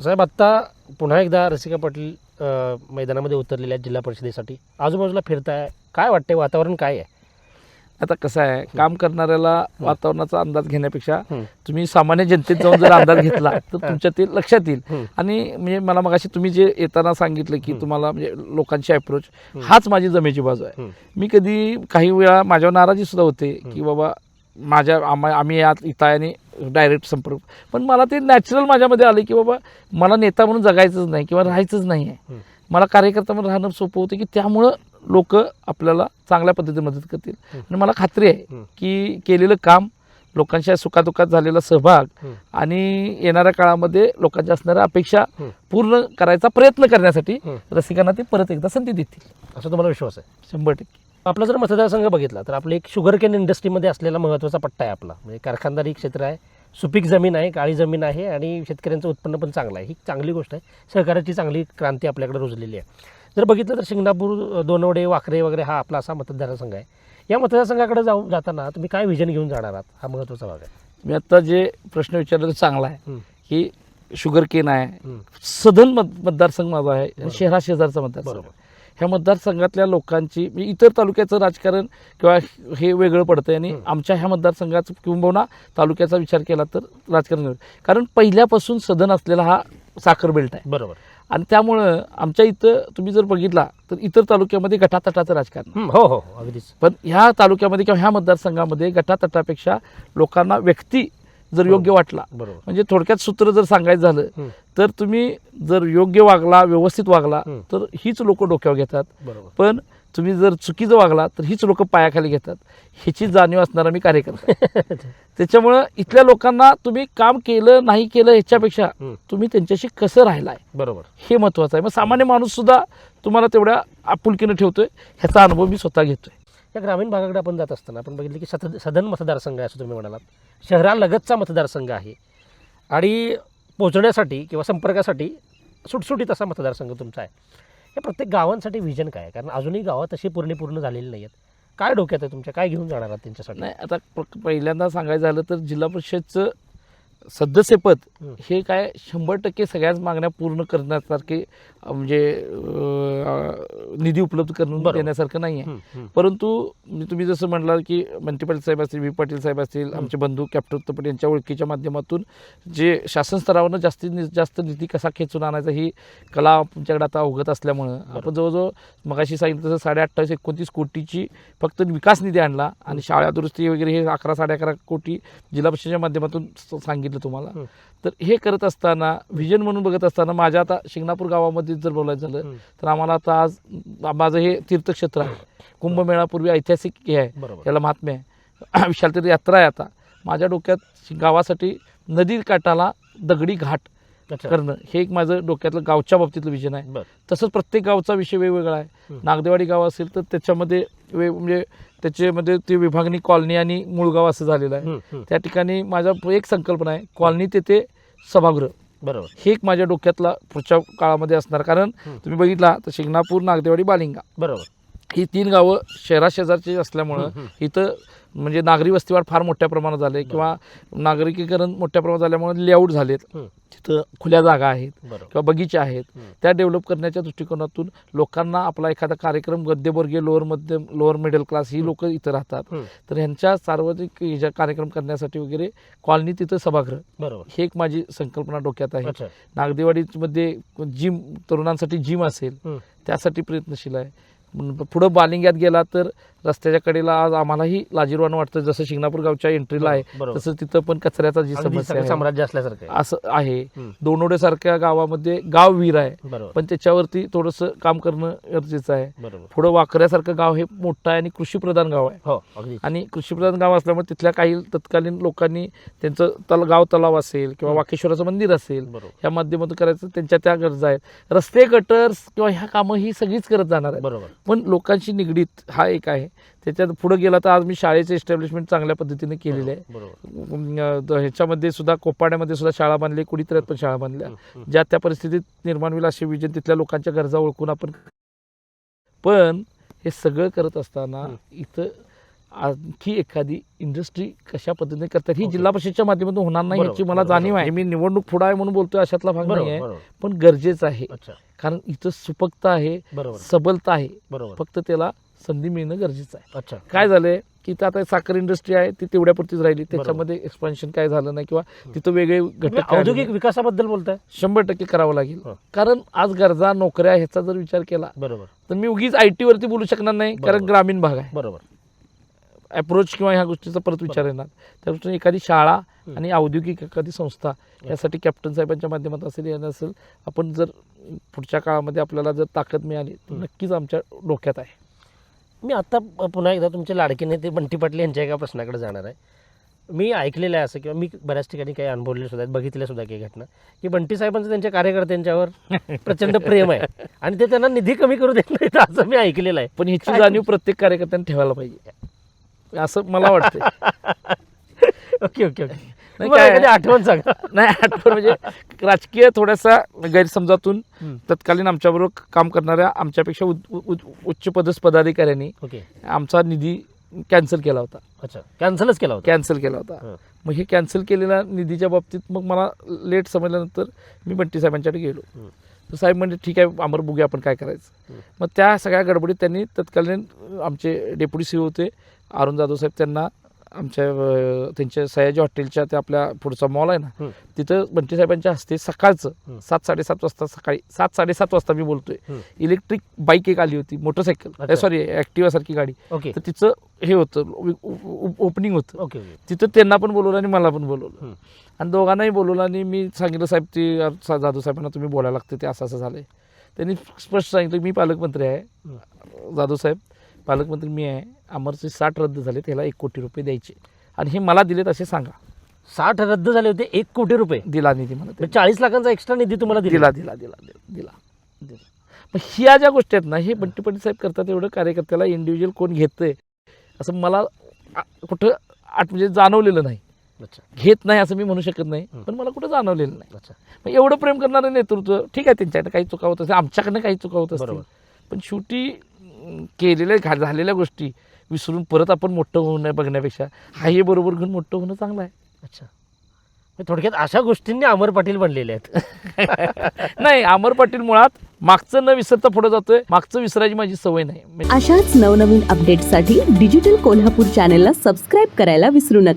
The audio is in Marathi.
साहेब आत्ता पुन्हा एकदा रसिका पाटील अ, मैदानामध्ये उतरलेले आहेत जिल्हा परिषदेसाठी आजूबाजूला फिरताय काय वाटतंय वातावरण काय आहे आता कसं आहे काम करणाऱ्याला वातावरणाचा अंदाज घेण्यापेक्षा हं. तुम्ही सामान्य जनतेत जाऊन जर अंदाज घेतला तर तुमच्या ते लक्षात येईल. आणि म्हणजे मला मगाशी तुम्ही जे येताना सांगितलं की. तुम्हाला म्हणजे लोकांची अप्रोच. हाच माझी जमेची बाजू आहे. मी कधी काही वेळा माझ्यावर नाराजी सुद्धा होते की. बाबा माझ्या आम्हा आम्ही यात इथं आहे आणि डायरेक्ट संपर्क पण मला ते नॅचरल माझ्यामध्ये आले की बाबा मला नेता म्हणून जगायचंच नाही किंवा राहायचंच नाही आहे. मला कार्यकर्ता म्हणून राहणं सोपं होतं की त्यामुळं लोक आपल्याला चांगल्या पद्धतीने मदत करतील. आणि मला खात्री आहे. की केलेलं काम लोकांच्या सुखादुखात झालेला सहभाग. आणि येणाऱ्या काळामध्ये लोकांच्या असणाऱ्या अपेक्षा. पूर्ण करायचा प्रयत्न करण्यासाठी. रसिकांना ते परत एकदा संधी देतील असं तुम्हाला विश्वास आहे शंभर टक्के आपला जर मतदारसंघ बघितला तर आपलं एक शुगर केन इंडस्ट्रीमध्ये असलेला महत्त्वाचा पट्टा आहे आपला म्हणजे कारखानदारी क्षेत्र आहे सुपीक जमीन आहे काळी जमीन आहे आणि शेतकऱ्यांचं उत्पन्न पण चांगलं आहे. ही चांगली गोष्ट आहे. सहकार्याची चांगली क्रांती आपल्याकडे रुजलेली आहे. जर बघितलं तर शिंगणापूर दोनवडे वाखरे वगैरे हा आपला असा मतदारसंघ आहे. या मतदारसंघाकडे जाऊन जाताना तुम्ही काय विजन घेऊन जाणार आहात? हा महत्त्वाचा भाग आहे. मी आता जे प्रश्न विचारला तो चांगला आहे. की शुगर केन आहे. सदन मत मतदारसंघ माझा आहे. बरोबर. शहरा शेजारचा मतदारसंघ बरोबर. ह्या मतदारसंघातल्या लोकांची म्हणजे इतर तालुक्याचं राजकारण किंवा हे वेगळं पडतं आणि हं. आमच्या ह्या मतदारसंघाचं किंबहुना तालुक्याचा विचार केला तर राजकारण. कारण पहिल्यापासून सदन असलेला हा साखर बेल्ट आहे बरोबर आणि त्यामुळं आमच्या इथं तुम्ही जर बघितला तर इतर तालुक्यामध्ये गटातटाचं राजकारण हं, हो हो हो, अगदीच पण ह्या तालुक्यामध्ये किंवा ह्या मतदारसंघामध्ये गटातटापेक्षा लोकांना व्यक्ती जर योग्य वाटला. म्हणजे थोडक्यात सूत्र जर सांगायचं झालं. तर तुम्ही जर योग्य वागला व्यवस्थित वागला. तर हीच लोक डोक्यावर घेतात. पण तुम्ही जर चुकीचं वागला तर हीच लोक पायाखाली घेतात. ह्याची जाणीव असणारा मी कार्यकर्ता. त्याच्यामुळं इथल्या लोकांना तुम्ही काम केलं नाही केलं ह्याच्यापेक्षा. तुम्ही त्यांच्याशी कसं राहिलाय? बरोबर. हे महत्वाचं आहे. मग सामान्य माणूस सुद्धा तुम्हाला तेवढ्या आपुलकीनं ठेवतोय. ह्याचा अनुभव मी स्वतः घेतोय. या ग्रामीण भागाकडे आपण जात असताना आपण बघितलं की सत सदन मतदारसंघ आहे असं तुम्ही म्हणालात. शहरालगतचा मतदारसंघ आहे. आणि पोहोचण्यासाठी किंवा संपर्कासाठी सुटसुटीत असा मतदारसंघ तुमचा आहे. या प्रत्येक गावांसाठी विजन काय आहे? कारण अजूनही गावात तशी पूर्ण पूर्ण झालेली नाही आहेत काय डोक्यात आहे तुमच्या? काय घेऊन जाणार आहात त्यांच्यासाठी? नाही आता पहिल्यांदा सांगायचं झालं तर जिल्हा परिषदचं सदस्यपद हं. काय शंभर टक्के सगळ्याच मागण्या पूर्ण करण्यासारखे म्हणजे निधी उपलब्ध करून. देण्यासारखं नाही आहे. परंतु म्हणजे तुम्ही जसं म्हटलं की मंत्री पाटील साहेब असतील व्ही पाटील साहेब असतील आमचे बंधू कॅप्टन उत्तपट यांच्या ओळखीच्या माध्यमातून जे शासन स्तरावरनं जास्तीत जास्त निधी कसा खेचून आणायचा ही कला तुमच्याकडे आता अवगत असल्यामुळं आपण जवळजवळ मगाशी सांगितलं तसं साडे अठ्ठावीस एकोणतीस कोटीची फक्त विकास निधी आणला आणि शाळा दुरुस्ती वगैरे हे अकरा साडे अकरा कोटी जिल्हा परिषदेच्या माध्यमातून स- सांगितलं तुम्हाला. तर हे करत असताना व्हिजन म्हणून बघत असताना माझ्या आता शिंगणापूर गावामध्ये जर बोलायचं झालं. तर आम्हाला आता आज माझं हे तीर्थक्षेत्र आहे. कुंभमेळापूर्वी ऐतिहासिक हे आहे. याला महात्म्य आहे. विशाल तीर्थ यात्रा आहे आता. माझ्या डोक्यात गावासाठी नदी काठाला दगडी घाट करणं हे एक माझं डोक्यातलं गावच्या बाबतीतलं विजन आहे. तसंच प्रत्येक गावचा विषय वेगवेगळा आहे. नागदेवाडी गाव असेल तर त्याच्यामध्ये वे म्हणजे त्याच्यामध्ये ती विभागणी कॉलनी आणि मुळगाव असं झालेलं आहे. त्या ठिकाणी माझा एक संकल्पना आहे कॉलनी तेथे सभागृह. बरोबर. हे एक माझ्या डोक्यातला पुढच्या काळामध्ये असणार. कारण. तुम्ही बघितला तर शिंगणापूर नागदेवाडी बालिंगा. बरोबर. ही तीन गावं शहराशेजारची असल्यामुळं. इथं म्हणजे नागरी वस्तीवाढ फार मोठ्या प्रमाणात झाले किंवा नागरिकीकरण मोठ्या प्रमाणात झाल्यामुळे लेआउट झालेत. तिथं खुल्या जागा आहेत किंवा बगीचे आहेत. त्या डेव्हलप करण्याच्या दृष्टिकोनातून लोकांना आपला एखादा कार्यक्रम गद्यवर्गीय लोअर मध्यम लोअर मिडल क्लास ही लोक इथं राहतात. तर ह्यांच्या सार्वजनिक ह्याच्या कार्यक्रम करण्यासाठी वगैरे कॉलनी तिथं सभागृह ही एक माझी संकल्पना डोक्यात आहे नागदेवाडीमध्ये जिम तरुणांसाठी जिम असेल. त्यासाठी प्रयत्नशील आहे पुढं बालिंग्यात गेला तर रस्त्याच्या कडेला आज आम्हालाही लाजीरवाणं वाटतं. जसं शिंगणापूर गावच्या एंट्रीला आहे तसं तिथं पण कचऱ्याचा जी समस्या आहे. साम्राज्य असल्यासारखं आहे. असं आहे. हं. दोनोडेसारख्या गावामध्ये गाव वीर आहे. पण त्याच्यावरती थोडंसं काम करणं गरजेचं आहे. पुढं वाकऱ्यासारखं गाव हे मोठं आहे आणि कृषीप्रधान गाव आहे. हो आणि कृषीप्रधान गाव असल्यामुळे तिथल्या काही तत्कालीन लोकांनी त्यांचं तल गाव तलाव असेल किंवा. वाकेश्वराचं मंदिर असेल ह्या माध्यमातून करायचं त्यांच्या त्या गरजा आहेत. रस्ते गटर्स किंवा ह्या कामं ही सगळीच करत जाणार आहेत. बरोबर. पण लोकांशी निगडीत हा एक आहे त्याच्यात पुढे गेला तर आज मी शाळेचे एस्टॅब्लिशमेंट चांगल्या पद्धतीने केलेले आहे ह्याच्यामध्ये सुद्धा कोपाड्यामध्ये सुद्धा शाळा बांधली कुडीतऱ्यात पण शाळा बांधल्या. ज्या त्या परिस्थितीत निर्माण होईल असे विजन तिथल्या लोकांच्या गरजा ओळखून आपण पण हे सगळं करत असताना. इथं आणखी एखादी इंडस्ट्री कशा पद्धतीने करतात ही. जिल्हा परिषदच्या माध्यमातून होणार नाही याची मला जाणीव आहे. मी निवडणूक पुढे आहे म्हणून बोलतोय अशातला भाग नाही आहे. पण गरजेचं आहे. कारण इथं सुपकता आहे सबलता आहे. फक्त त्याला संधी मिळणं गरजेचं आहे. अच्छा. काय झालंय की इथं आता साखर इंडस्ट्री आहे ती तेवढ्यापुरतीच राहिली. त्याच्यामध्ये एक्सपान्शन काय झालं नाही किंवा तिथं वेगळे घटक औद्योगिक. विकासाबद्दल बोलताय? शंभर टक्के करावं लागेल. कारण आज गरजा नोकऱ्या ह्याचा जर विचार केला बरोबर. तर मी उगीच आय टी वरती बोलू शकणार नाही कारण. ग्रामीण भाग आहे. बरोबर. अप्रोच किंवा ह्या गोष्टीचा परत विचार येणार. त्यापासून एखादी शाळा. आणि औद्योगिक एखादी संस्था यासाठी कॅप्टन साहेबांच्या माध्यमातून असेल येणं असेल आपण जर पुढच्या काळामध्ये आपल्याला जर ताकद मिळाली तर. नक्कीच आमच्या डोक्यात आहे. मी आता पुन्हा एकदा तुमचे लाडके नेते बंटी पाटील यांच्या एका प्रश्नाकडे जाणार आहे. मी ऐकलेलं आहे असं किंवा मी बऱ्याच ठिकाणी काही अनुभवले सुद्धा आहेत बघितल्या सुद्धा काही घटना की बंटी साहेबांचं त्यांच्या कार्यकर्त्यांच्यावर प्रचंड प्रेम आहे आणि ते त्यांना निधी कमी करू देत नाहीत असं मी ऐकलेलं आहे. पण ह्याची जाणीव प्रत्येक कार्यकर्त्याने ठेवायला पाहिजे. असं मला वाटतं ओके ओके ओके. नाही काय- आठवण सांगा. नाही आठवण म्हणजे राजकीय थोड्यासा गैरसमजातून. तत्कालीन आमच्याबरोबर काम करणाऱ्या आमच्यापेक्षा उच्च- पदस्थ पदाधिकाऱ्यांनी ओके. आमचा निधी कॅन्सल केला होता. अच्छा कॅन्सलच केला होता. कॅन्सल केला होता. मग हे कॅन्सल केलेल्या निधीच्या बाबतीत मग मला लेट समजल्यानंतर मी बंटी साहेबांच्याकडे गेलो. तर साहेब म्हणजे ठीक आहे अमर बघूया आपण काय करायचं. मग त्या सगळ्या गडबडीत त्यांनी तत्कालीन आमचे डेप्युटी सी होते अरुण जाधव साहेब त्यांना आमच्या त्यांच्या सयाजी हॉटेलच्या त्या आपल्या पुढचा मॉल आहे ना. तिथं बंटी साहेबांच्या हस्ते सकाळचं. सात साडेसात वाजता सकाळी सात साडेसात वाजता मी बोलतोय. इलेक्ट्रिक बाईक एक आली होती मोटरसायकल. सॉरी ॲक्टिवा सारखी गाडी तर तिचं हे होतं ओपनिंग होतं तिथं त्यांना पण बोलवलं आणि मला पण बोलवलं. आणि दोघांनाही बोलवलं आणि मी सांगितलं साहेब ते जाधव साहेबांना तुम्ही बोलायला लागते ते असं असं झालंय त्यांनी स्पष्ट सांगितलं मी पालकमंत्री आहे जाधव साहेब पालकमंत्री मी आहे. अमरचे साठ रद्द झाले त्याला एक कोटी रुपये द्यायचे. आणि हे मला दिलेत असे सांगा. साठ रद्द झाले होते एक कोटी रुपये? दिला निधी मला चाळीस लाखांचा एक्स्ट्रा निधी तुम्हाला दिला. दिला दिला दिला दिला दिला मग ह्या ज्या गोष्टी आहेत ना हे बंटी पाटील साहेब करतात एवढं कार्यकर्त्याला इंडिव्हिज्युअल कोण घेतंय? असं मला कुठं आठ म्हणजे जाणवलेलं नाही. अच्छा. घेत नाही असं मी म्हणू शकत नाही. पण मला कुठं जाणवलेलं नाही. अच्छा. मग एवढं प्रेम करणारं नेतृत्व ठीक आहे त्यांच्याकडे काही चुका होत असतील आमच्याकडनं काही चुका होत असतील. पण शेवटी केलेल्या घा- झालेल्या गोष्टी विसरून परत आपण मोठं होऊ नये बघण्यापेक्षा. हा हे बरोबर घेऊन मोठं होणं चांगलं आहे. अच्छा. म्हणजे थोडक्यात अशा गोष्टींनी अमर पाटील बनलेले आहेत. नाही अमर पाटील मुळात मागचं न विसरता पुढे जातोय. मागचं विसरायची माझी सवय नाही. अशाच नवनवीन अपडेट्ससाठी डिजिटल कोल्हापूर चॅनेलला सबस्क्राईब करायला विसरू नका.